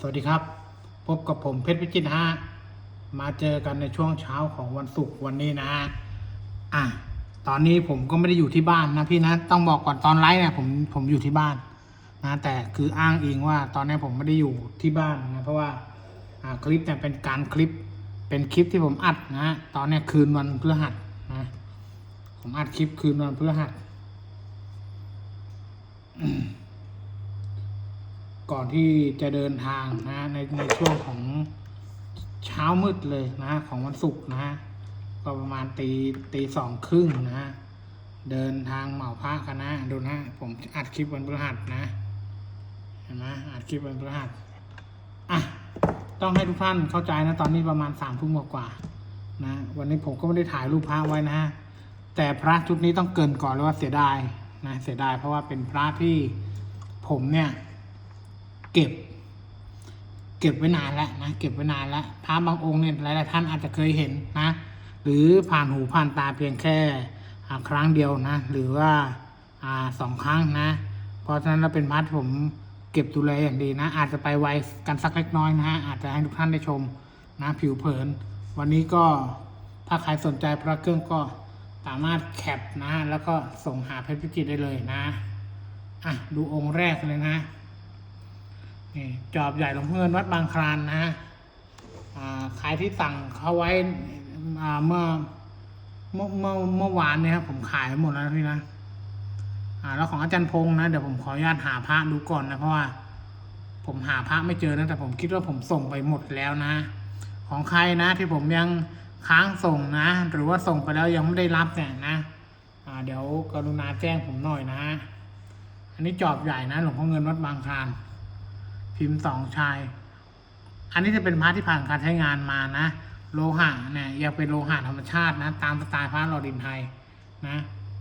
สวัสดีครับ พบกับผมเพชรพิจิตรฮะมาเจอกันในช่วงเช้าของวันศุกร์วันนี้นะฮะอะตอนนี้ผมก็ไม่ได้อยู่ที่บ้านนะพี่นะต้องบอกก่อนตอนไลฟ์เนี่ยผมผมอยู่ที่บ้านนะแต่คืออ้างอิงว่าตอนนี้ผมไม่ได้อยู่ที่บ้านนะเพราะว่าอ่าคลิปเนี่ยเป็นการคลิปเป็นคลิปที่ผมอัดนะตอนนี้คืนวันพฤหัสนะผมอัดคลิปคืนวันพฤหัส ก่อนที่จะเดินทางนะในในช่วงของเช้ามืดเลยนะของวันศุกร์นะก็ประมาณตีตีสองครึ่งนะเดินทางเหมาพระกันนะดูนะผมอัดคลิปวันพฤหัสนะเห็นไหมอัดคลิปวันพฤหัสอะต้องให้ทุกท่านเข้าใจนะตอนนี้ประมาณสามทุ่มกว่านะวันนี้ผมก็ไม่ได้ถ่ายรูปพระไว้นะแต่พระชุดนี้ต้องเกินก่อนเลยว่าเสียดายนะเสียดายเพราะว่าเป็นพระที่ผมเนี่ย เก็บ เก็บไว้นานแล้วนะเก็บไว้นานแล้วพระบางองค์เนี่ยหลายๆท่านอาจจะเคยเห็นนะ หรือผ่านหูผ่านตาเพียงแค่ครั้งเดียวนะ หรือว่าสองครั้งนะ เพราะฉะนั้นเราเป็นพระที่ผมเก็บดูแลอย่างดีนะ อาจจะไปไวกันสักเล็กน้อยนะฮะอาจจะให้ทุกท่านได้ชมนะผิวเผิน วันนี้ก็ถ้าใครสนใจพระเครื่องก็สามารถแคปนะ แล้วก็ส่งหาเพชรพิจิตรได้เลยนะ อะ ดูองค์แรกเลยนะ นี่จอบใหญ่หลวงพ่อเงินวัดบางคลานนะฮะขายที่สั่งเขาไว้เมื่อเมื่อเมื่อเมื่อวานเนี่ยครับผมขายหมดแล้วพี่นะอ่าแล้วของอาจารย์พงษ์นะเดี๋ยวผมขออนุญาตหาพระดูก่อนนะเพราะว่า ผมหาพระไม่เจอนะแต่ผมคิดว่าผมส่งไปหมดแล้วนะ ของใครนะที่ผมยังค้างส่งนะ หรือว่าส่งไปแล้วยังไม่ได้รับเนี่ยนะอ่าเดี๋ยวกรุณาแจ้งผมหน่อยนะ อันนี้จอบใหญ่นะหลวงพ่อเงินวัดบางคลาน พิมพ์สองชาย อันนี้จะเป็นพระที่ผ่านการใช้งานมานะ โลหะเนี่ยยังเป็นโลหะธรรมชาตินะ ตามสไตล์พระหล่อดินไทยนะ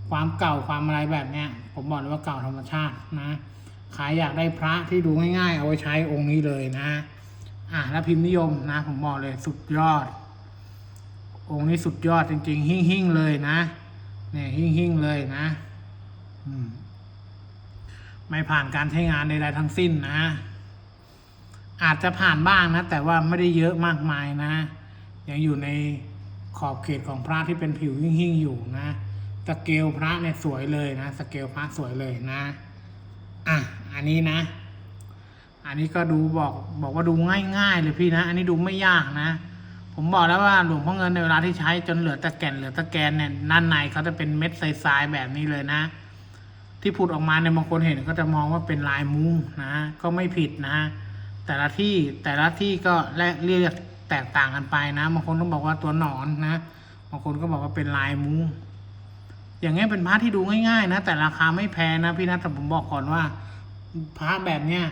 ความเก่าความอะไรแบบเนี้ย ผมบอกเลยว่าเก่าธรรมชาตินะใครอยากได้พระที่ดูง่ายๆ เอาไว้ใช้องค์นี้เลยนะ อะแล้วพิมพ์นิยมนะ ผมบอกเลยสุดยอด องค์นี้สุดยอดจริงๆ หิ่งๆเลยนะ เนี่ยหิ่งๆเลยนะ อืมไม่ผ่านการใช้งานใดๆทั้งสิ้นนะ อาจจะผ่านบ้างนะ แต่ว่าไม่ได้เยอะมากมายนะ ยังอยู่ในขอบเขตของพระที่เป็นผิวหิ่งๆอยู่นะสเกลพระเนี่ยสวยเลยนะสเกลพระสวยเลยนะอะอันนี้นะ อันนี้ก็ดูบอกบอกว่าดูง่ายๆเลยพี่นะ อันนี้ดูไม่ยากนะ ผมบอกแล้วว่าหลวงพ่อเงินในเวลาที่ใช้จนเหลือตะแกนเหลือตะแกนเนี่ยด้านในเขาจะเป็นเม็ดทรายๆแบบนี้เลยนะ ที่พูดออกมาในบางคนเห็นก็จะมองว่าเป็นลายมุ้งนะ ก็ไม่ผิดนะ แต่ละที่แต่ละที่ก็และเรียกแตกต่างกันไปนะบางคนก็บอกว่าตัวหนอนนะบางคนก็บอกว่าเป็นลายมุ้งอย่างเงี้ยเป็นพระที่ดูง่ายๆนะ แต่ราคาไม่แพงนะพี่นะแต่ผมบอกก่อนว่าพระแบบเนี้ย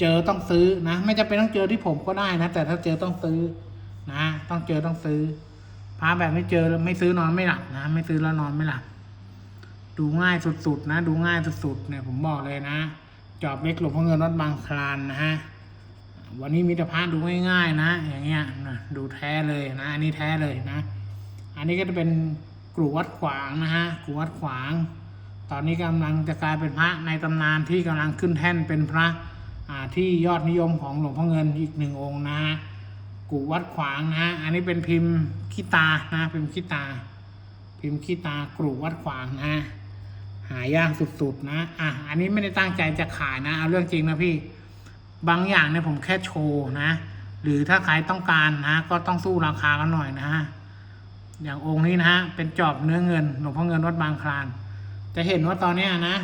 เจอต้องซื้อนะไม่จำเป็นต้องเจอที่ผมก็ได้นะ แต่ถ้าเจอต้องซื้อนะ ต้องเจอต้องซื้อพระแบบไม่เจอไม่ซื้อนอนไม่หลับนะ ไม่ซื้อแล้วนอนไม่หลับดูง่ายสุดๆนะ ดูง่ายสุดๆเนี่ยผมบอกเลยนะ จอบเล็กหลวงพ่อเงินวัดบางคลานนะฮะ วันนี้มีแต่พระดูง่ายๆนะ อย่างเงี้ยนะดูแท้เลยนะ อันนี้แท้เลยนะ อันนี้ก็จะเป็นกรุวัดขวางนะฮะกรุวัดขวาง ตอนนี้กำลังจะกลายเป็นพระในตำนานที่กำลังขึ้นแท่นเป็นพระที่ยอดนิยมของหลวงพ่อเงินอีกหนึ่งองค์นะฮะกุวัดขวางนะฮะ อันนี้เป็นพิมพ์ขี้ตานะ พิมพ์ขี้ตา พิมพ์ขี้ตากรุวัดขวางนะหายากสุดๆนะ อะ อันนี้ไม่ได้ตั้งใจจะขายนะ เอาเรื่องจริงนะพี่ บางอย่างเนี่ยผมแค่โชว์นะ หรือถ้าใครต้องการนะ ก็ต้องสู้ราคากันหน่อยนะฮะอย่างองค์นี้นะฮะเป็นจอบเนื้อเงินหลวงพ่อเงินวัดบางคลาน จะเห็นว่าตอนนี้นะ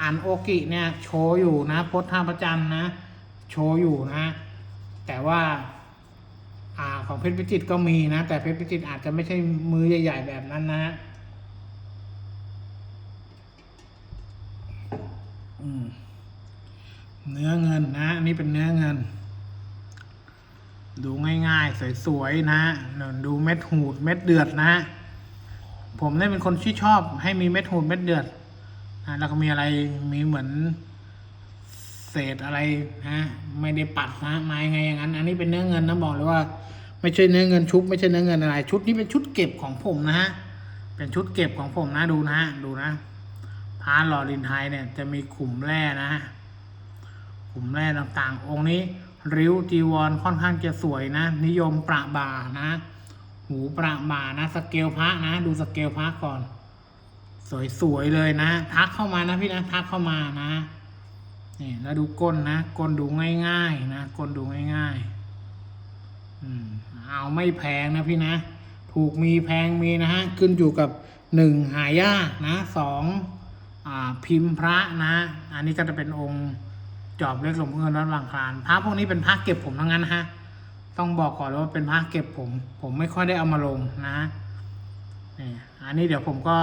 อ่านโอกิเนี่ยโชว์อยู่นะพจน์ท่าประจันนะ โชว์อยู่นะ แต่ว่าอ่าของเพชรพิจิตก็มีนะ แต่เพชรพิจิตอาจจะไม่ใช่มือใหญ่ ๆ แบบนั้นนะอืม เนื้อเงินนะอันนี้เป็นเนื้อเงิน ดูง่ายๆ สวยๆนะดูเม็ดหูดเม็ดเดือดนะ ผมเนี่ยเป็นคนที่ชอบให้มีเม็ดหูดเม็ดเดือดนะแล้วก็มีอะไรมีเหมือนเศษอะไรนะไม่ได้ปัดนะมายังไงอย่างนั้น อันนี้เป็นเนื้อเงินนะบอกเลยว่า ไม่ใช่เนื้อเงินชุบ ไม่ใช่เนื้อเงินอะไร ชุดนี้เป็นชุดเก็บของผมนะฮะเป็นชุดเก็บของผมนะดูนะดูนะพาหล่อดินไทยเนี่ยจะมีขุมแร่นะฮะ มแร่ต่างๆ องค์นี้ ริ้วจีวรค่อนข้างจะสวยนะ นิยมประบานะ หูประบานะ สเกลพระนะ ดูสเกลพระก่อน สวยๆเลยนะ ทักเข้ามานะพี่นะ ทักเข้ามานะนี่แล้วดูก้นนะก้นดูง่ายๆนะก้นดูง่ายๆอืมเอาไม่แพงนะพี่นะ ถูกมีแพงมีนะฮะขึ้นอยู่กับหนึ่งหายากนะสองอพิมพ์พระนะ อันนี้ก็จะเป็นองค์ จอบเล็กหลวงพ่อเงินวัดบางคลานพระพวกนี้เป็นพระเก็บผมทั้งนั้นฮะต้องบอกก่อนเลยว่าเป็นพระเก็บผม ผมไม่ค่อยได้เอามาลงนะนี่อันนี้เดี๋ยวผมก็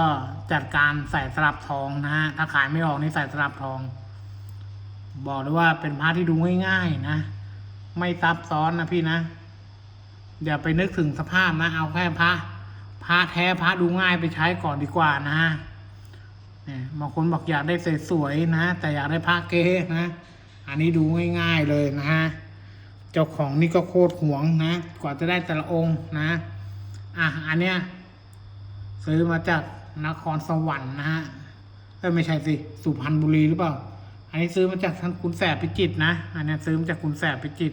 จัดการใส่สลับทองนะฮะถ้าขายไม่ออกนี่ใส่สลับทอง บอกเลยว่าเป็นพระที่ดูง่ายๆนะ ไม่ซับซ้อนนะพี่นะอย่าไปนึกถึงสภาพนะ เอาแค่พระพระแท้พระดูง่ายไปใช้ก่อนดีกว่านะเนี่ยบางคนบอกอยากได้สวยๆนะ แต่อยากได้พระเก๊นะ อันนี้ดูง่ายๆเลยนะฮะ เจ้าของนี่ก็โคตรหวงนะ กว่าจะได้แต่ละองค์นะ อะ อันเนี้ยซื้อมาจากนครสวรรค์นะฮะเอ้ยไม่ใช่สิ สุพรรณบุรีหรือเปล่า อันนี้ซื้อมาจากท่านคุณแสบพิจิตนะ อันนี้ซื้อมาจากคุณแสบพิจิต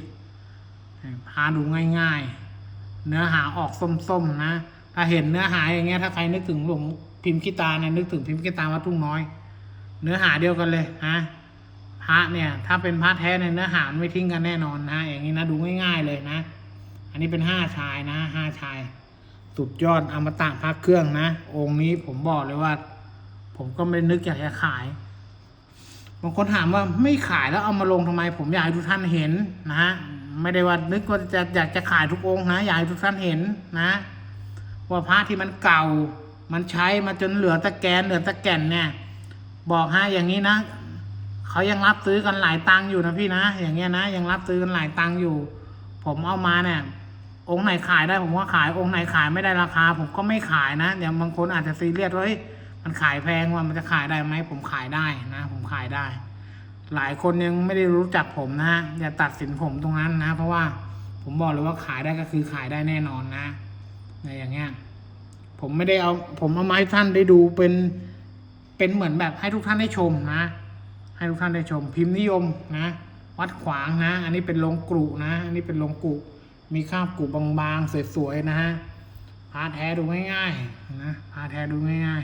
พาดูง่ายๆ เนื้อหาออกส้มๆนะ ถ้าเห็นเนื้อหาอย่างเงี้ย ถ้าใครนึกถึงหลวงพิมพ์กีตาเนี่ยนึกถึงพิมพ์กีตาวัดทุ่งน้อย เนื้อหาเดียวกันเลยฮะ พระเนี่ย ถ้าเป็นพระแท้ในเนื้อหาไม่ทิ้งกันแน่นอนนะอย่างนี้นะดูง่าย ๆเลยนะ อันนี้เป็นห้าชายนะห้าชาย สุดยอดอมตะพระเครื่องนะ องค์นี้ผมบอกเลยว่า ผมก็ไม่นึกอยากจะขายบางคนถามว่าไม่ขายแล้วเอามาลงทำไม ผมอยากให้ทุกท่านเห็นนะฮะไม่ได้ว่านึกว่าจะอยากจะขายทุกองค์นะอยากให้ทุกท่านเห็นนะว่าพระที่มันเก่า มันใช้มาจนเหลือตะแกนเหลือตะแก่นเนี่ย บอกให้อย่างนี้นะ เขายังรับซื้อกันหลายตังค์อยู่นะพี่นะ อย่างเงี้ยนะ ยังรับซื้อกันหลายตังค์อยู่ ผมเอามาเนี่ย องค์ไหนขายได้ผมก็ขาย องค์ไหนขายไม่ได้ราคา ผมก็ไม่ขายนะ อย่างบางคนอาจจะซีเรียสว่าเฮ้ยมันขายแพงว่ามันจะขายได้ไหมผมขายได้นะ ผมขายได้ หลายคนยังไม่ได้รู้จักผมนะอย่าตัดสินผมตรงนั้นนะ เพราะว่าผมบอกเลยว่าขายได้ก็คือขายได้แน่นอนนะในอย่างเงี้ยผมไม่ได้เอา ผมเอามาให้ท่านได้ดูเป็นเป็นเหมือนแบบให้ทุกท่านได้ชมนะ ให้ทุกท่านได้ชมพิมพ์นิยมนะวัดขวางนะ อันนี้เป็นลงกรุนะ อันนี้เป็นลงกรุมีคราบกรุบางๆสวยๆนะฮะพาแท้ดูง่ายๆนะพาแท้ดูง่าย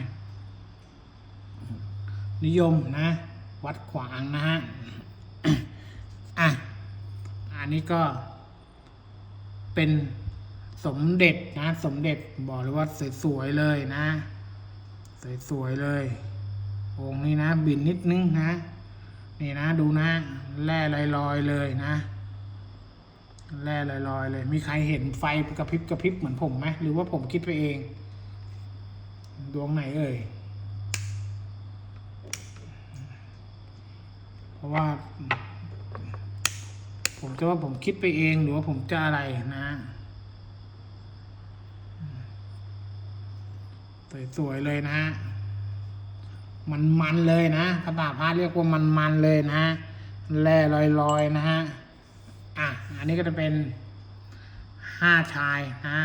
ๆ นิยมนะ วัดขวางนะฮะอะอันนี้ก็ เป็นสมเด็จนะ สมเด็จบอกเลยว่าสวยๆเลยนะ สวยๆเลยองค์นี้นะ บินนิดนึงนะ นี่นะดูนะแร่ลอยๆเลยนะแร่ลอยๆเลย มีใครเห็นไฟกระพริบกระพริบเหมือนผมไหมหรือว่าผมคิดไปเอง ดวงไหนเอ่ยเพราะว่า ผมจะว่าผมคิดไปเองหรือว่าผมจะอะไรนะสวยๆเลยนะ มันมันเลยนะภาษาพระเรียกว่ามันมันเลยนะแร่ลอยๆนะฮะอะอันนี้ก็จะเป็นห้าชายนะ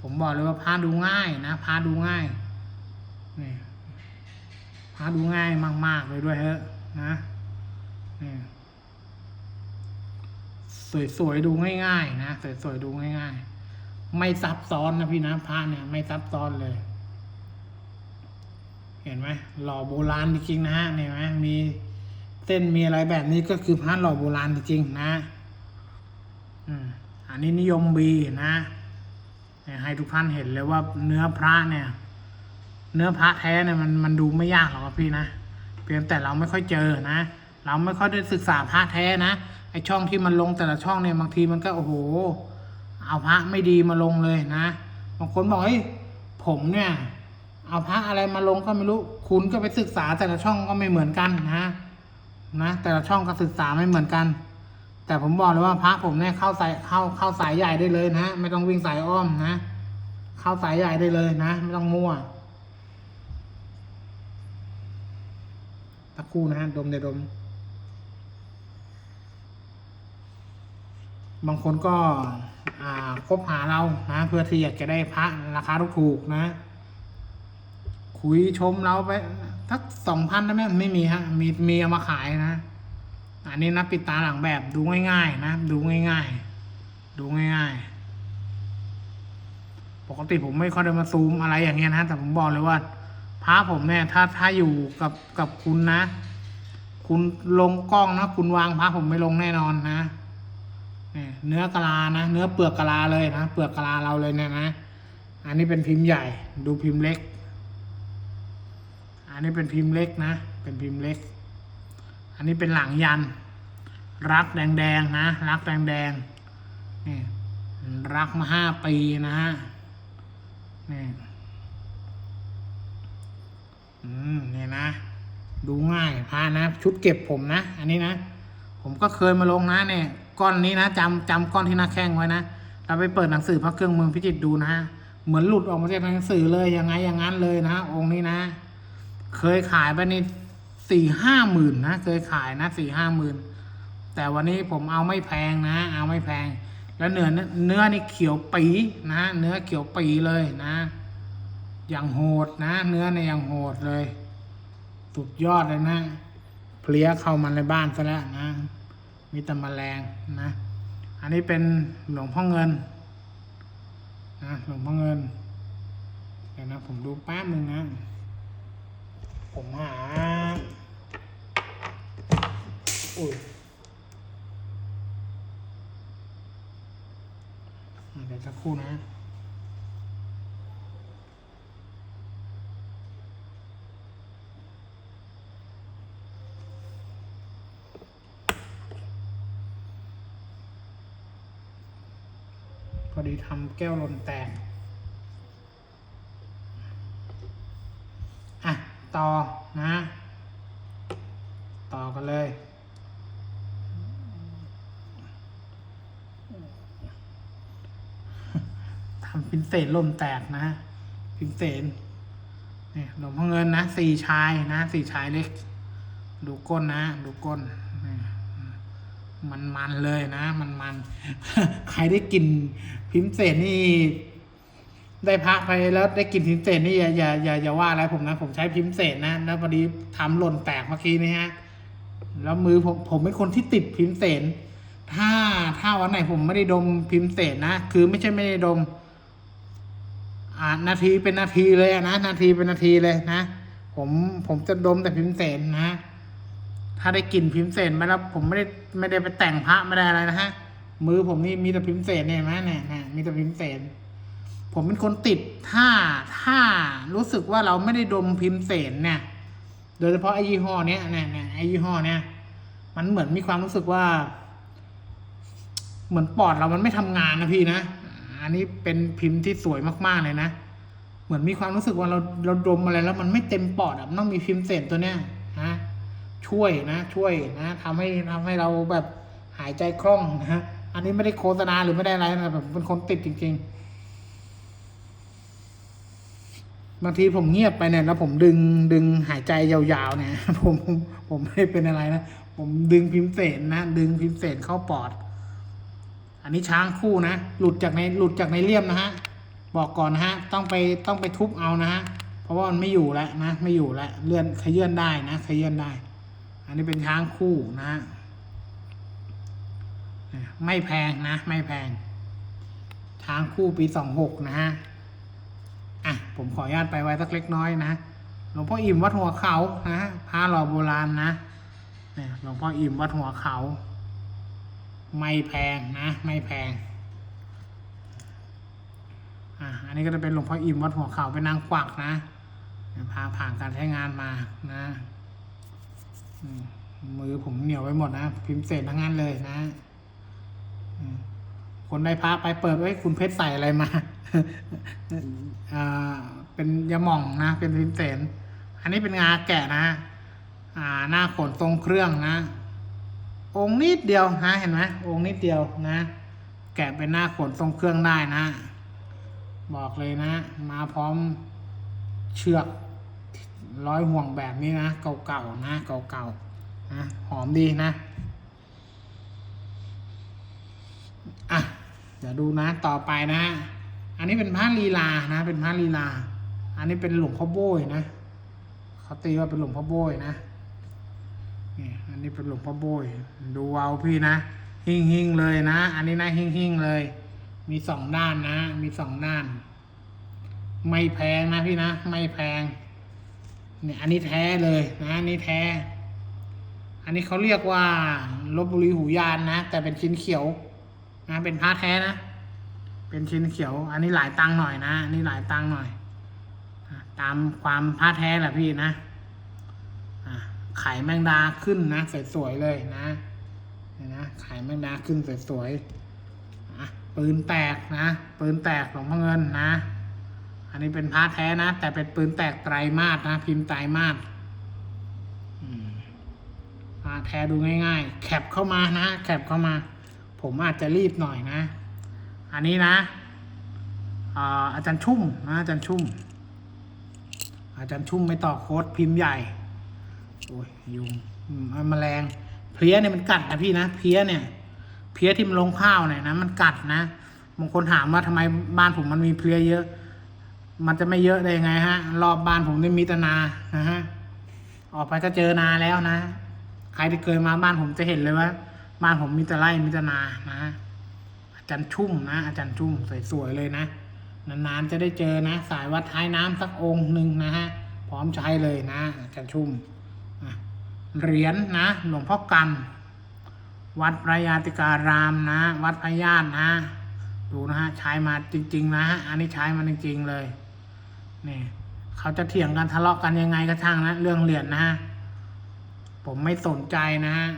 ผมบอกเลยว่าพาดูง่ายนะพาดูง่ายนี่พาดูง่ายมาก ๆ เลยด้วยเฮ้ะนะนี่สวยๆดูง่ายๆนะสวยๆดูง่ายๆ ไม่ซับซ้อนนะพี่นะพระเนี่ย ไม่ซับซ้อนเลย เห็นไหมหล่อโบราณจริงๆนะฮะเห็นไหมมีเส้นมีอะไรแบบนี้ก็คือพระหล่อโบราณจริงๆนะอันนี้นิยมบีนะให้ทุกท่านเห็นเลยว่าเนื้อพระเนี่ย เนื้อพระแท้เนี่ยมันมันดูไม่ยากหรอกครับพี่นะเพียงแต่เราไม่ค่อยเจอนะ เราไม่ค่อยได้ศึกษาพระแท้นะไอช่องที่มันลงแต่ละช่องเนี่ยบางทีมันก็โอ้โห เอาพระไม่ดีมาลงเลยนะบางคนบอกเฮ้ยผมเนี่ย เอาพระอะไรมาลงก็ไม่รู้ คุณก็ไปศึกษาแต่ละช่องก็ไม่เหมือนกันนะนะแต่ละช่องก็ศึกษาไม่เหมือนกัน แต่ผมบอกเลยว่าพระผมเนี่ยเข้าสายเข้าเข้าสายใหญ่ได้เลยนะไม่ต้องวิ่งสายอ้อมนะ เข้าสายใหญ่ได้เลยนะ ไม่ต้องมั่วตะคู่นะฮะดมเดี๋ยวดม บางคนก็อ่าคบหาเรานะ เพื่อที่อยากจะได้พระราคาถูกๆนะ คุยชมเราไปทักสองพันได้ไหมไม่มีฮะ มีมีเอามาขายนะ อันนี้นะปิดตาหลังแบบดูง่ายๆนะ ดูง่ายๆ ดูง่ายๆ ปกติผมไม่ค่อยได้มาซูมอะไรอย่างเงี้ยนะ แต่ผมบอกเลยว่าพระผมเนี่ย ถ้าถ้าอยู่กับกับคุณนะ คุณลงกล้องนะ คุณวางพระผมไม่ลงแน่นอนนะเนี่ยเนื้อกะลานะ เนื้อเปลือกกะลาเลยนะ เปลือกกะลาเราเลยเนี่ยนะ อันนี้เป็นพิมพ์ใหญ่ ดูพิมพ์เล็ก อันนี้เป็นพิมพ์เล็กนะ เป็นพิมพ์เล็ก อันนี้เป็นหลังยัน รักแดงๆนะ รักแดงๆนี่รักมาห้าปีนะฮะนี่อืมนี่นะ ดูง่ายพานะ ชุดเก็บผมนะ อันนี้นะ ผมก็เคยมาลงนะเนี่ย ก้อนนี้นะจำจำก้อนที่หน้าแข้งไว้นะ เราไปเปิดหนังสือพระเครื่องเมืองพิจิตรดูนะเหมือนหลุดออกมาจากหนังสือเลยยังไงอย่างนั้นเลยนะ องค์นี้นะ เคยขายไปในสี่ห้าหมื่นนะ เคยขายนะสี่ห้าหมื่นแต่วันนี้ผมเอาไม่แพงนะ เอาไม่แพง แล้วเนื้อเนื้อนี่เขียวปีนะ เนื้อเขียวปีเลยนะ อย่างโหดนะ เนื้อในอย่างโหดเลยสุดยอดเลยนะ เพลี้ยเข้ามาในบ้านซะแล้วนะ มีแต่แมลงนะ อันนี้เป็นหลวงพ่อเงินนะหลวงพ่อเงินเดี๋ยวนะผมดูแป๊บหนึ่งนะ ผมหา อุ้ยอะเดี๋ยวสักครู่นะพอดีทำแก้วลนแตก อะ ต่อนะ ต่อกันเลย ทำพินเศษลมแตกนะพินเศษเนี่ยหลวงพ่อเงินนะสี่ชายนะสี่ชายเล็ก ดูก้นนะ ดูก้นมันมันเลยนะ มันมัน ใครได้กินพิมพ์เศษนี่ ได้พระไปแล้วได้กินพิมพ์เศษนี่อย่าอย่าอย่าอย่าว่าอะไรผมนะผมใช้พิมพ์เศษนะแล้วพอดีทำหล่นแตกเมื่อกี้นี่ฮะแล้วมือผมผมเป็นคนที่ติดพิมพ์เศษถ้าถ้าวันไหนผมไม่ได้ดมพิมพ์เศษนะคือไม่ใช่ไม่ได้ดม อ่านาทีเป็นนาทีเลยนะนาทีเป็นนาทีเลยนะผมผมจะดมแต่พิมพ์เศษนะถ้าได้กลิ่นพิมพ์เศษมาแล้วผมไม่ได้ไม่ได้ไปแต่งพระไม่ได้อะไรนะฮะมือผมนี่มีแต่พิมพ์เศษเนี่ยนไหมเนี่ยเนี่ยมีแต่พิมพ์เศษ ผมเป็นคนติดถ้าถ้ารู้สึกว่าเราไม่ได้ดมพิมพ์เศษเนี่ย โดยเฉพาะไอ้ยี่ห้อเนี้ยเนี่ยเนี่ยไอ้ยี่ห้อเนี้ยมันเหมือนมีความรู้สึกว่า เหมือนปอดเรามันไม่ทำงานนะพี่นะอันนี้เป็นพิมพ์ที่สวยมากๆเลยนะเหมือนมีความรู้สึกว่าเราเราดมอะไรแล้วมันไม่เต็มปอดอะต้องมีพิมพ์เศษตัวเนี้ยนะช่วยนะ ช่วยนะทำให้ทำให้เราแบบหายใจคล่องนะฮะอันนี้ไม่ได้โฆษณาหรือไม่ได้อะไรนะแบบเป็นคนติดจริง ๆ บางทีผมเงียบไปเนี่ยแล้วผมดึงดึงหายใจยาวๆเนี่ยผมผมไม่ได้เป็นอะไรนะ ผมดึงพิมพ์เศษนะ ดึงพิมพ์เศษเข้าปอด อันนี้ช้างคู่นะ หลุดจากในหลุดจากในเลี่ยมนะฮะ บอกก่อนนะฮะ ต้องไปต้องไปทุบเอานะฮะ เพราะว่ามันไม่อยู่แล้วนะ ไม่อยู่แล้วเลื่อนขยื่นได้นะขยื่นได้ อันนี้เป็นช้างคู่นะฮะไม่แพงนะ ไม่แพงช้างคู่ปีสองหกนะฮะ อะผมขออนุญาตไปไว้สักเล็กน้อยนะหลวงพ่ออิ่มวัดหัวเขานะพระหล่อโบราณนะเนี่ยหลวงพ่ออิ่มวัดหัวเขา ไม่แพงนะ ไม่แพงอะอันนี้ก็จะเป็นหลวงพ่ออิ่มวัดหัวเขาเป็นนางกวักนะพาผ่านการใช้งานมานะมือผมเหนียวไว้หมดนะ พิมพ์เศษทั้งนั้นเลยนะคนได้พระไปเปิดไว้คุณเพชรใส่อะไรมา อ่าเป็นยาหม่องนะ เป็นพิมเศษอันนี้เป็นงาแกะนะ อ่า หน้าขนทรงเครื่องนะ องค์นิดเดียวนะเห็นไหมองค์นิดเดียวนะ แกะเป็นหน้าขนทรงเครื่องได้นะ บอกเลยนะ มาพร้อมเชือกร้อยห่วงแบบนี้นะ เก่าๆนะ เก่าๆนะ หอมดีนะ อะ เดี๋ยวดูนะ ต่อไปนะ อันนี้เป็นพระลีลานะ เป็นพระลีลา อันนี้เป็นหลวงพ่อโบยนะเขาตีว่าเป็นหลวงพ่อโบยนะนี่อันนี้เป็นหลวงพ่อโบย ดูเอาพี่นะ หิ่งหิ่งเลยนะ อันนี้นะหิ่งหิ่งเลย มีสองด้านนะ มีสองด้าน ไม่แพงนะพี่นะ ไม่แพง เนี่ยอันนี้แท้เลยนะอันนี้แท้ อันนี้เขาเรียกว่าลบบุรีหูยานนะ แต่เป็นชิ้นเขียวนะ เป็นผ้าแท้นะ เป็นชิ้นเขียว อันนี้หลายตังหน่อยนะอันนี้หลายตังหน่อยตามความผ้าแท้แหละพี่นะไข่แมงดาขึ้นนะสวยๆเลยนะนะไข่แมงดาขึ้นสวยๆอะปืนแตกนะปืนแตกหลวงพ่อเงินนะ อันนี้เป็นผ้าแท้นะ แต่เป็นปืนแตกไตรมาสนะ พิมพ์ไตรมาสผ้าแท้ดูง่าย ๆ แคปเข้ามานะแคปเข้ามา ผมอาจจะรีบหน่อยนะ อันนี้นะอ่าอาจารย์ชุ่มนะอาจารย์ชุ่ม อาจารย์ชุ่มไม่ต่อโค้ดพิมพ์ใหญ่โอ้ยยุงอืมแมลงเพลี้ยเนี่ยมันกัดนะพี่นะเพลี้ยเนี่ย เพลี้ยที่มันลงข้าวเนี่ยนะมันกัดนะบางคนถามว่าทำไมบ้านผมมันมีเพลี้ยเยอะ มันจะไม่เยอะได้ยังไงฮะ รอบบ้านผมนี่มีตนานะฮะออกไปก็เจอนาแล้วนะ ใครที่เคยมาบ้านผมจะเห็นเลยว่า บ้านผมมีแต่ไร่มีแต่นานะอา จารย์ชุ่มนะ อาจารย์ชุ่มสวยๆเลยนะ นานๆจะได้เจอนะ สายวัดท้ายน้ำสักองค์หนึ่งนะฮะพร้อมใช้เลยนะ อาจารย์ชุ่มเหรียญนะหลวงพ่อกัน วัดพระยาติการามนะ วัดพระญาตินะ ดูนะฮะใช้มาจริง ๆ นะฮะอันนี้ใช้มาจริง ๆ เลยนี่เขาจะเถียงกันทะเลาะกันยังไงก็ช่างนะ เรื่องเหรียญนะฮะผมไม่สนใจนะฮะ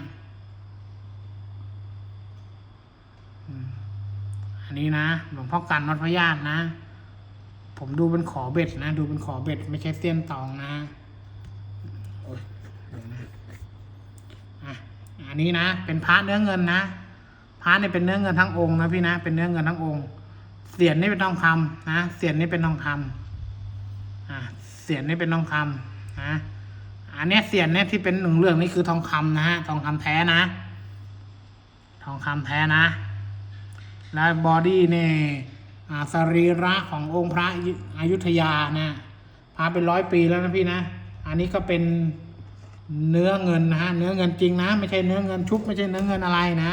อืม อันนี้นะหลวงพ่อกันวัดพระญาตินะ ผมดูเป็นขอเบ็ดนะ ดูเป็นขอเบ็ด ไม่ใช่เสี้ยนตองนะโอ้ยเดี๋ยวนะอะอันนี้นะ เป็นพระเนื้อเงินนะพระเนี่ยเป็นเนื้อเงินทั้งองค์นะพี่นะ เป็นเนื้อเงินทั้งองค์ เสียนนี่เป็นทองคำนะเสียนนี่เป็นทองคำอะเสียนนี่เป็นทองคำนะอันเนี้ยเสียนเนี่ยที่เป็นหนึ่งเรื่องนี่คือทองคำนะฮะทองคำแท้นะ ทองคำแท้นะ แล้วบอดี้เนี่ยสรีระขององค์พระอายุธยานะพระเป็นร้อยปีแล้วนะพี่นะ อันนี้ก็เป็นเนื้อเงินนะฮะเนื้อเงินจริงนะ ไม่ใช่เนื้อเงินชุบไม่ใช่เนื้อเงินอะไรนะ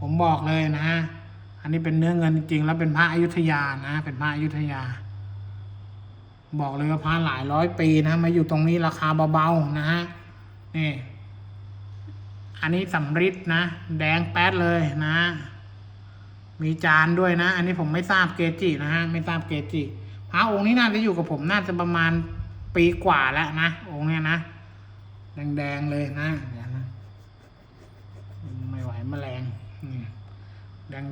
ผมบอกเลยนะฮะอันนี้เป็นเนื้อเงินจริงแล้วเป็นพระอายุธยานะ เป็นพระอายุธยา บอกเลยว่าพระหลายร้อยปีนะ มาอยู่ตรงนี้ราคาเบาๆนะฮะนี่อันนี้สำริดนะ แดงแป๊ดเลยนะ มีจานด้วยนะ อันนี้ผมไม่ทราบเกจินะฮะ ไม่ทราบเกจิพระองค์นี้น่าจะอยู่กับผมน่าจะประมาณปีกว่าแล้วนะ องค์เนี้ยนะ แดงๆเลยนะเดี๋ยวนะ ไม่ไหวแมลงนี่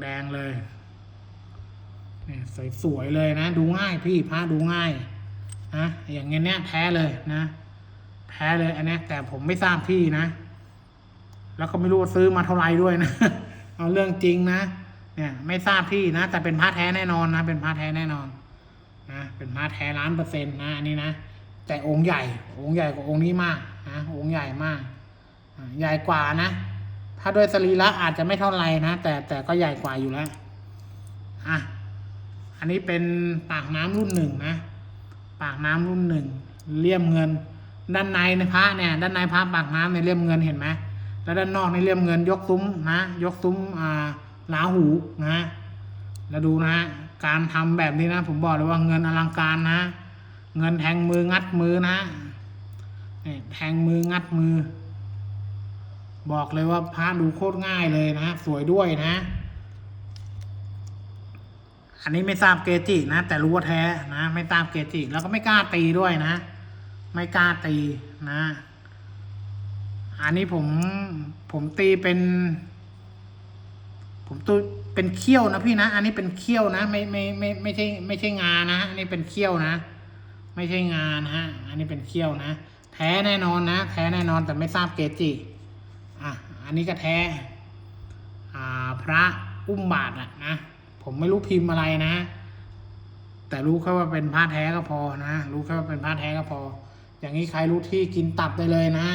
แดงๆเลยนี่สวยๆเลยนะ ดูง่ายพี่พระดูง่ายนะอย่างเงี้ยเนี้ยแท้เลยนะ แท้เลยอันเนี้ย แต่ผมไม่ทราบที่นะ แล้วก็ไม่รู้ว่าซื้อมาเท่าไหร่ด้วยนะ เอาเรื่องจริงนะ เนี่ย ไม่ทราบที่นะแต่เป็นพระแท้แน่นอนนะ เป็นพระแท้แน่นอนนะเป็นพระแท้ล้านเปอร์เซ็นต์นะอันนี้นะแต่องค์ใหญ่ องค์ใหญ่กว่าองค์นี้มากนะองค์ใหญ่มากใหญ่กว่านะ ถ้าด้วยสรีระอาจจะไม่เท่าไหร่นะแต่แต่ก็ใหญ่กว่าอยู่แล้วอะอันนี้เป็นปากน้ำรุ่นหนึ่งนะปากน้ำรุ่นหนึ่งเลี่ยมเงิน ด้านในในพระเนี่ย ด้านในพระปากน้ำในเลี่ยมเงินเห็นไหมแล้วด้านนอกในเลี่ยมเงินยกซุ้มนะ ยกซุ้มอ่า ลาหูนะแล้วดูนะการทำแบบนี้นะ ผมบอกเลยว่าเงินอลังการนะ เงินแทงมืองัดมือนะแทงมืองัดมือ บอกเลยว่าพระดูโคตรง่ายเลยนะสวยด้วยนะ อันนี้ไม่ทราบเกจินะ แต่รู้ว่าแท้นะ ไม่ทราบเกจิแล้วก็ไม่กล้าตีด้วยนะ ไม่กล้าตีนะ อันนี้ผมผมตีเป็น ผมตัวเป็นเขี้ยวนะพี่นะ อันนี้เป็นเขี้ยวนะ ไม่ไม่ไม่ไม่ใช่ไม่ใช่งานะ อันนี้เป็นเขี้ยวนะ ไม่ใช่งานะฮะ อันนี้เป็นเขี้ยวนะ แท้แน่นอนนะ แท้แน่นอนแต่ไม่ทราบเกจิอะ อันนี้ก็แท้ อ่า พระอุ้มบาทอะนะ ผมไม่รู้พิมพ์อะไรนะ แต่รู้แค่ว่าเป็นผ้าแท้ก็พอนะ รู้แค่ว่าเป็นผ้าแท้ก็พอ อย่างนี้ใครรู้ที่กินตับได้เลยนะ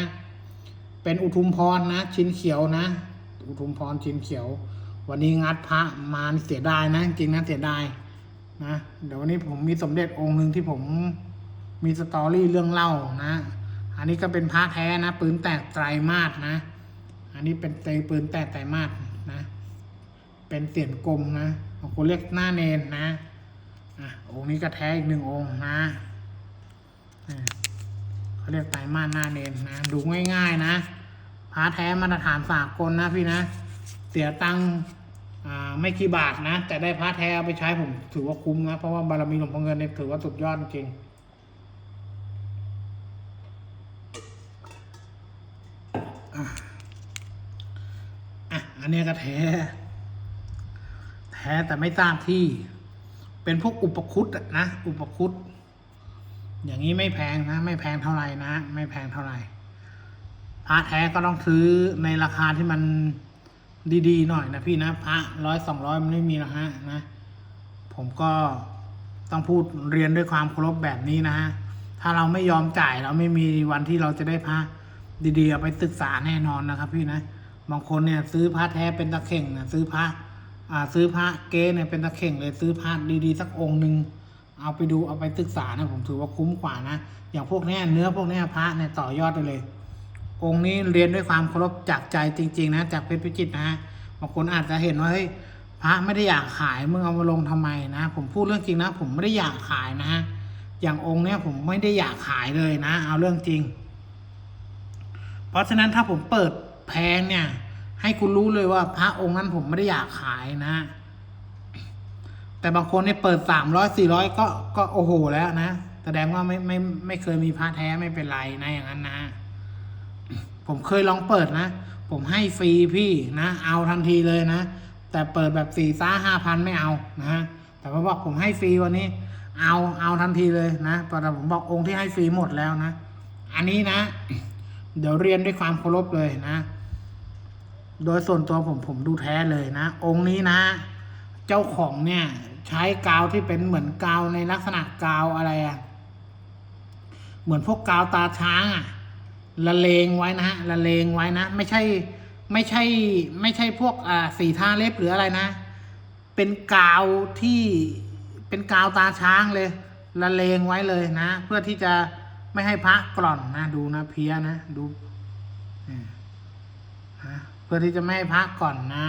เป็นอุทุมพรนะ ชิ้นเขียวนะ อุทุมพรชิ้นเขียว วันนี้งัดพระมาเสียดายนะจริงนะเสียดายนะเดี๋ยววันนี้ผมมีสมเด็จองค์หนึ่งที่ผมมีสตอรี่เรื่องเล่านะ อันนี้ก็เป็นพระแท้นะปืนแตกไตรมาสนะ อันนี้เป็นเตยปืนแตกไตรมาสนะ เป็นเสียนกลมนะบางคนเรียกหน้าเนนนะอะองค์นี้ก็แท้อีกหนึ่งองค์นะเขาเรียกไตรมาสหน้าเนนนะดูง่าย ๆ นะพระแท้มาตรฐานสากลนะพี่นะ เสียตังค์ ไม่กี่บาทนะ แต่ได้พระแท้ไปใช้ผมถือว่าคุ้มนะ เพราะว่าบารมีหลวงพ่อเงินเนี่ยถือว่าสุดยอดจริงอะอันเนี้ยก็แท้ แท้แต่ไม่ทราบที่ เป็นพวกอุปคุตนะ อุปคุตอย่างนี้ไม่แพงนะ ไม่แพงเท่าไหร่นะ ไม่แพงเท่าไหร่พระแท้ก็ต้องซื้อในราคาที่มัน ดีๆหน่อยนะพี่นะพระร้อยสองร้อยมันไม่มีนะฮะนะ ผมก็ต้องพูดเรียนด้วยความเคารพแบบนี้นะฮะถ้าเราไม่ยอมจ่ายเราไม่มีวันที่เราจะได้พระดีๆเอาไปศึกษาแน่นอนนะครับพี่นะบางคนเนี่ยซื้อพระแท้เป็นตะเข่งนะซื้อพระอ่าซื้อพระเก๊เนี่ยเป็นตะเข่งเลยซื้อพระดีๆสักองค์หนึ่งเอาไปดูเอาไปศึกษานะผมถือว่าคุ้มกว่านะอย่างพวกเนี้ยเนื้อพวกเนี้ยพระเนี่ยต่อยอดไปเลย องค์นี้เรียนด้วยความเคารพจากใจจริง ๆ นะ จากเพชรพิจิตนะฮะบางคนอาจจะเห็นว่าเฮ้ยพระไม่ได้อยากขายมึงเอามาลงทำไมนะ ผมพูดเรื่องจริงนะ ผมไม่ได้อยากขายนะฮะอย่างองค์เนี้ยผมไม่ได้อยากขายเลยนะ เอาเรื่องจริง เพราะฉะนั้นถ้าผมเปิดแพงเนี่ย ให้คุณรู้เลยว่าพระองค์นั้นผมไม่ได้อยากขายนะ แต่บางคนเนี่ยเปิดสามร้อยสี่ร้อยก็ก็โอ้โหแล้วนะแสดงว่าไม่ไม่ไม่เคยมีพระแท้ไม่เป็นไรนะอย่างนั้นนะ ผมเคยลองเปิดนะ ผมให้ฟรีพี่นะ เอาทันทีเลยนะ แต่เปิดแบบสี่ซ่าห้าพันไม่เอานะแต่พอบอกผมให้ฟรีวันนี้ เอาเอาทันทีเลยนะแต่ผมบอกองค์ที่ให้ฟรีหมดแล้วนะ อันนี้นะ เดี๋ยวเรียนด้วยความเคารพเลยนะ โดยส่วนตัวผมผมดูแท้เลยนะ องค์นี้นะ เจ้าของเนี่ย ใช้กาวที่เป็นเหมือนกาวในลักษณะกาวอะไรอะเหมือนพวกกาวตาช้างอะ ละเลงไว้นะฮะละเลงไว้นะ ไม่ใช่ไม่ใช่ไม่ใช่พวกอ่าสีทาเล็บหรืออะไรนะ เป็นกาวที่เป็นกาวตาช้างเลย ละเลงไว้เลยนะ เพื่อที่จะไม่ให้พระกร่อนนะ ดูนะเพียนะดูนะเพื่อที่จะไม่ให้พักก่อนนะ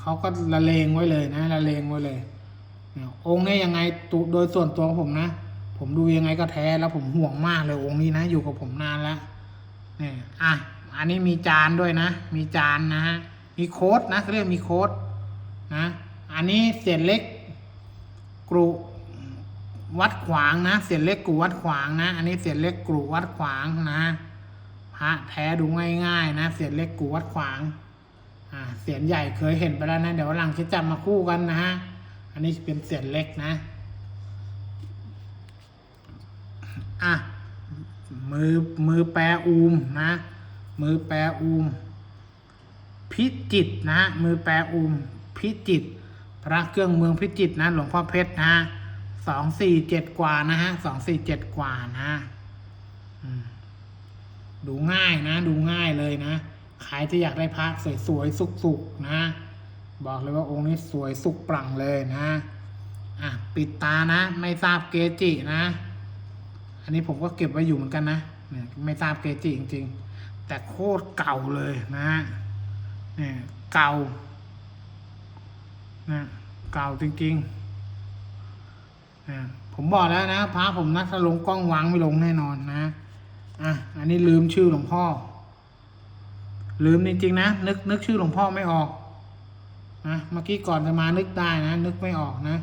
เขาก็ละเลงไว้เลยนะละเลงไว้เลยองค์นี้ยังไงตุโดยส่วนตัวของผมนะ ผมดูยังไงก็แท้แล้วผมห่วงมากเลยองค์นี้นะ อยู่กับผมนานแล้วเนี่ยอะอันนี้มีจานด้วยนะ มีจานนะฮะมีโค้ดนะเรียกมีโค้ดนะอันนี้เศษเล็กกรุวัดขวางนะเศษเล็กกรุวัดขวางนะ อันนี้เศษเล็กกรุวัดขวางนะพระแท้ดูง่ายๆนะเสียนเล็กกูวัดขวางอ่าเสียนใหญ่เคยเห็นไปแล้วนะ เดี๋ยววันหลังจะจับมาคู่กันนะฮะอันนี้เป็นเสียนเล็กนะ อะมือมือแปรอูมนะ มือแปรอูม พิจิตนะมือแปรอูม พิจิต พระเครื่องเมืองพิจิตนะ หลวงพ่อเพชรนะสองสี่เจ็ดกว่านะฮะสองสี่เจ็ดกว่านะดูง่ายนะ ดูง่ายเลยนะใครที่อยากได้พระสวยๆสุกๆนะ บอกเลยว่าองค์นี้สวยสุกปรั่งเลยนะ อะ ปิดตานะ ไม่ทราบเกจินะ อันนี้ผมก็เก็บไว้อยู่เหมือนกันนะเนี่ยไม่ทราบเกจิจริง ๆ แต่โคตรเก่าเลยนะเนี่ยเก่านะเก่าจริงๆนะผมบอกแล้วนะพระผมนะถ้าลงกล้องวางไม่ลงแน่นอนนะอะอันนี้ลืมชื่อหลวงพ่อ ลืมจริงๆนะนึกนึกชื่อหลวงพ่อไม่ออกนะเมื่อกี้ก่อนจะมานึกได้นะ นึกไม่ออกนะ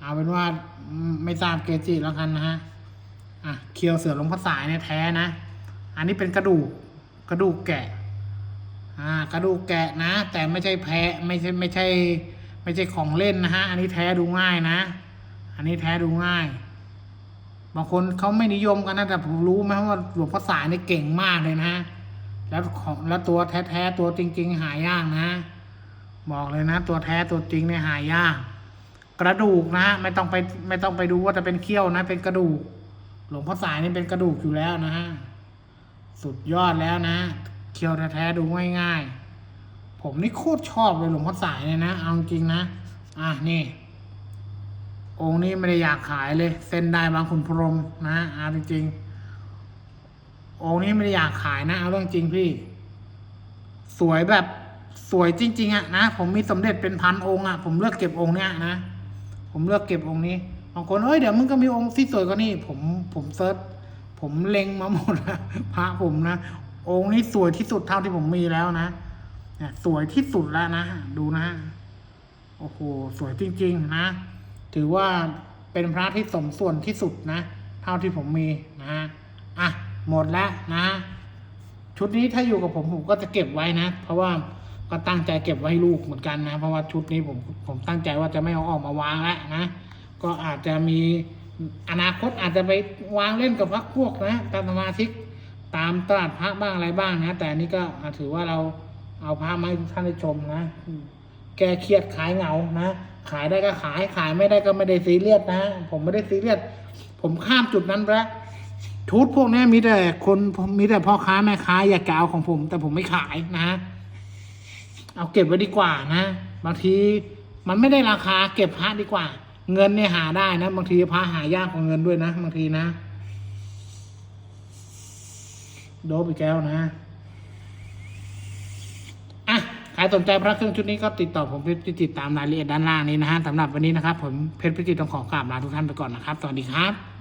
เอาเป็นว่าไม่ทราบเกจิแล้วกันนะฮะ อะเคียวเสือลงพ่อสายเนี่ยแท้นะ อันนี้เป็นกระดูกกระดูกแกะ อ่ากระดูกแกะนะ แต่ไม่ใช่แพะไม่ใช่ไม่ใช่ ไม่ใช่ของเล่นนะฮะ อันนี้แท้ดูง่ายนะ อันนี้แท้ดูง่าย บางคนเขาไม่นิยมกันนะแต่ผมรู้ไหมว่าหลวงพ่อสายนี่เก่งมากเลยนะแล้วของแล้วตัวแท้ๆตัวจริง ๆ หายากนะ บอกเลยนะ ตัวแท้ตัวจริงเนี่ยหายาก กระดูกนะ ไม่ต้องไปไม่ต้องไปดูว่าจะเป็นเขี้ยวนะ เป็นกระดูก ลวงพ่อสายนี่เป็นกระดูกอยู่แล้วนะฮะ สุดยอดแล้วนะเขี้ยวแท้ๆดูง่ายๆ ผมนี่โคตรชอบเลยหลวงพ่อสายเนี่ยนะ เอาจริงนะ อะนี่ องค์นี้ไม่ได้อยากขายเลย เส้นได้บางขุนพรมนะเอาจริงๆ องค์นี้ไม่ได้อยากขายนะ เอาเรื่องจริงพี่ สวยแบบสวยจริง ๆอะนะ ผมมีสมเด็จเป็นพันองค์อะผมเลือกเก็บองค์เนี้ยนะ ผมเลือกเก็บองค์นี้ บางคนเอ้ยเดี๋ยวมึงก็มีองค์ที่สวยกว่านี้ผมผมเซิร์ชผมเล็งมาหมดแล้วพระผมนะองค์นี้สวยที่สุดเท่าที่ผมมีแล้วนะเนี่ยสวยที่สุดแล้วนะดูนะโอ้โหสวยจริง ๆ นะ ถือว่าเป็นพระที่สมส่วนที่สุดนะ เท่าที่ผมมีนะอะหมดแล้วนะ ชุดนี้ถ้าอยู่กับผมผมก็จะเก็บไว้นะ เพราะว่าก็ตั้งใจเก็บไว้ให้ลูกเหมือนกันนะ เพราะว่าชุดนี้ผมผมตั้งใจว่าจะไม่เอาออกมาวางแล้วนะ ก็อาจจะมีอนาคตอาจจะไปวางเล่นกับพรรคพวกนะตามสมาชิกตามตลาดพระบ้างอะไรบ้างนะ แต่อันนี้ก็ถือว่าเราเอาพระมาให้ท่านได้ชมนะ แกเครียดขายเหงานะ ขายได้ก็ขายขายไม่ได้ก็ไม่ได้ซีเรียสนะ ผมไม่ได้ซีเรียสผมข้ามจุดนั้นไปแล้วชุดพวกนี้มีแต่คนมีแต่พ่อค้าแม่ค้าอยากจะเอาของผม แต่ผมไม่ขายนะ เอาเก็บไว้ดีกว่านะ บางทีมันไม่ได้ราคาเก็บพระดีกว่า เงินเนี่ยหาได้นะ บางทีพระหายากกว่าเงินด้วยนะบางทีนะโดบอีกแล้วนะอะใครสนใจพระเครื่องชุดนี้ก็ติดต่อผมเพชรพิจิตตามรายละเอียดด้านล่างนี้นะฮะสำหรับวันนี้นะครับ ผมเพชรพิจิตต้องขอกราบลาทุกท่านไปก่อนนะครับสวัสดีครับ